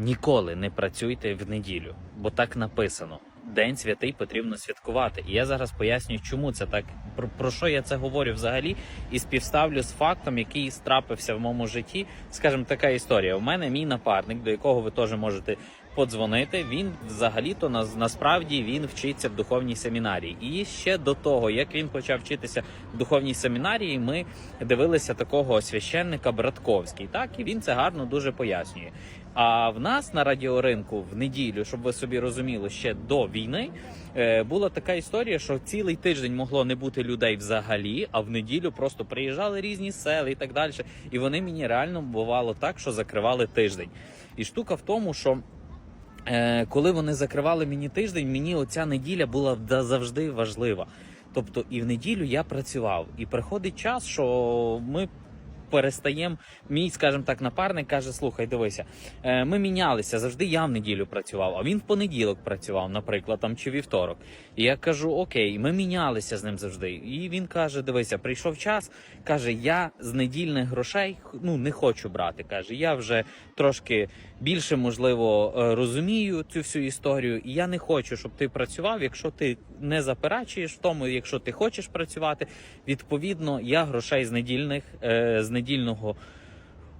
ніколи не працюйте в неділю, бо так написано. День святий потрібно святкувати. І я зараз пояснюю, чому це так. Про, про що я це говорю взагалі, і співставлю з фактом, який страпився в моєму житті. Скажімо, така історія. У мене мій напарник, до якого ви теж можете подзвонити. Він взагалі-то на, насправді він вчиться в духовній семінарії. І ще до того, як він почав вчитися в духовній семінарії, ми дивилися такого священника Братковський. Так і він це гарно дуже пояснює. А в нас на радіоринку в неділю, щоб ви собі розуміли, ще до війни е, була така історія, що цілий тиждень могло не бути людей взагалі, а в неділю просто приїжджали різні сели і так далі. І вони мені реально бувало так, що закривали тиждень. І штука в тому, що. Е, коли вони закривали мені тиждень, мені оця неділя була завжди важлива. Тобто, і в неділю я працював. І приходить час, що ми перестаємо. Мій, скажімо так, напарник каже: слухай, дивися, е, ми мінялися. Завжди я в неділю працював, а він в понеділок працював, наприклад, там чи вівторок. І я кажу: Окей, ми мінялися з ним завжди. І він каже: Дивися, прийшов час. каже: Я з недільних грошей ну не хочу брати. каже, я вже трошки більше можливо е, розумію цю всю історію, і я не хочу, щоб ти працював. Якщо ти не заперечуєш в тому, якщо ти хочеш працювати, відповідно я грошей з недільних е, з недільного.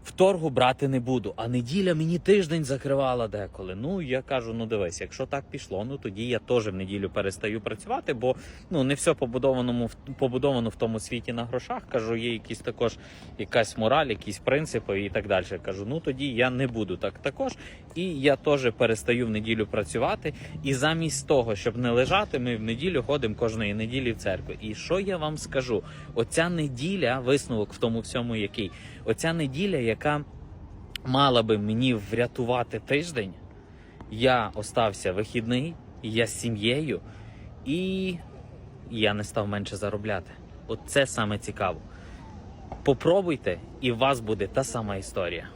Вторгу брати не буду, а неділя мені тиждень закривала деколи. Ну я кажу: ну дивись, якщо так пішло, ну тоді я теж в неділю перестаю працювати, бо ну не все побудованому побудовано в тому світі на грошах. Кажу, є якісь також якась мораль, якісь принципи і так далі. Кажу, ну тоді я не буду так також. І я теж перестаю в неділю працювати. І замість того, щоб не лежати, ми в неділю ходимо кожної неділі в церкву. І що я вам скажу? Оця неділя, висновок в тому всьому, який оця неділя, яка мала би мені врятувати тиждень, я остався вихідний, я з сім'єю, і я не став менше заробляти. От це саме цікаво. Попробуйте, і у вас буде та сама історія.